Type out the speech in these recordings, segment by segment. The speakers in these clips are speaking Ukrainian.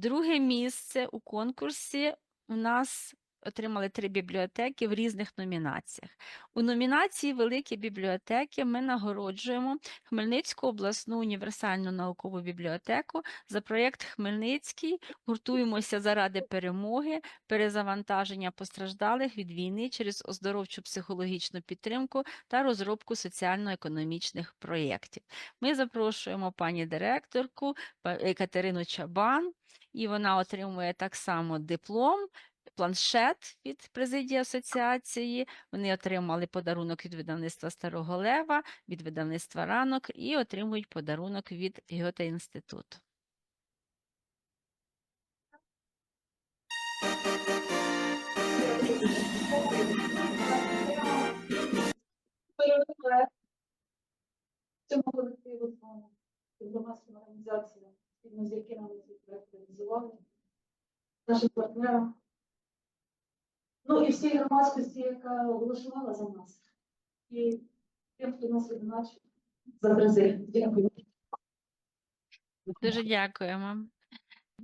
Друге місце у конкурсі у нас отримали три бібліотеки в різних номінаціях. У номінації Великі бібліотеки ми нагороджуємо Хмельницьку обласну універсальну наукову бібліотеку за проєкт Хмельницький Гуртуємося заради перемоги, перезавантаження постраждалих від війни через оздоровчу психологічну підтримку та розробку соціально-економічних проєктів. Ми запрошуємо пані директорку Катерину Чабан, і вона отримує так само диплом. Планшет від президії асоціації. Вони отримали подарунок від видавництва Старого Лева, від видавництва ранок і отримують подарунок від Гьоте інституту. Цьому колективу громадським організаціям, з якими ми реалізували, нашим партнерам. Ну і всій громадськості, яка голосувала за нас. І тим, хто нас відзначив за призи. Дякую. Дуже дякуємо.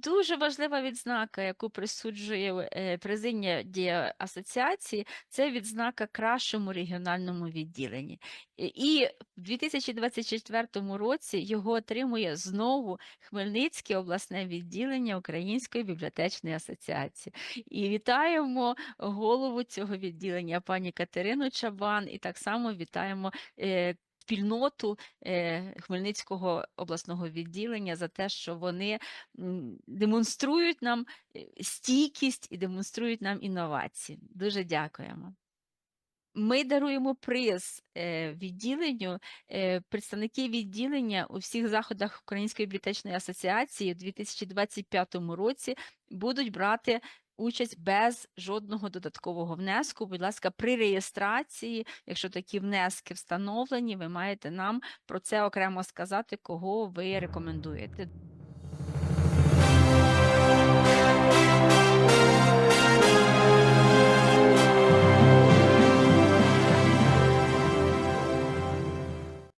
Дуже важлива відзнака, яку присуджує е, президія асоціації, це відзнака кращому регіональному відділенні. І- І в 2024 році його отримує знову Хмельницьке обласне відділення Української бібліотечної асоціації. І вітаємо голову цього відділення, пані Катерину Чабан, і так само вітаємо е, спільноту е, Хмельницького обласного відділення за те, що вони демонструють нам е, стійкість і демонструють нам інновації. Дуже дякуємо. Ми даруємо приз е, відділенню. Представники відділення у всіх заходах Української бібліотечної асоціації у 2025 році будуть брати участь без жодного додаткового внеску. Будь ласка, при реєстрації, якщо такі внески встановлені, ви маєте нам про це окремо сказати, кого ви рекомендуєте.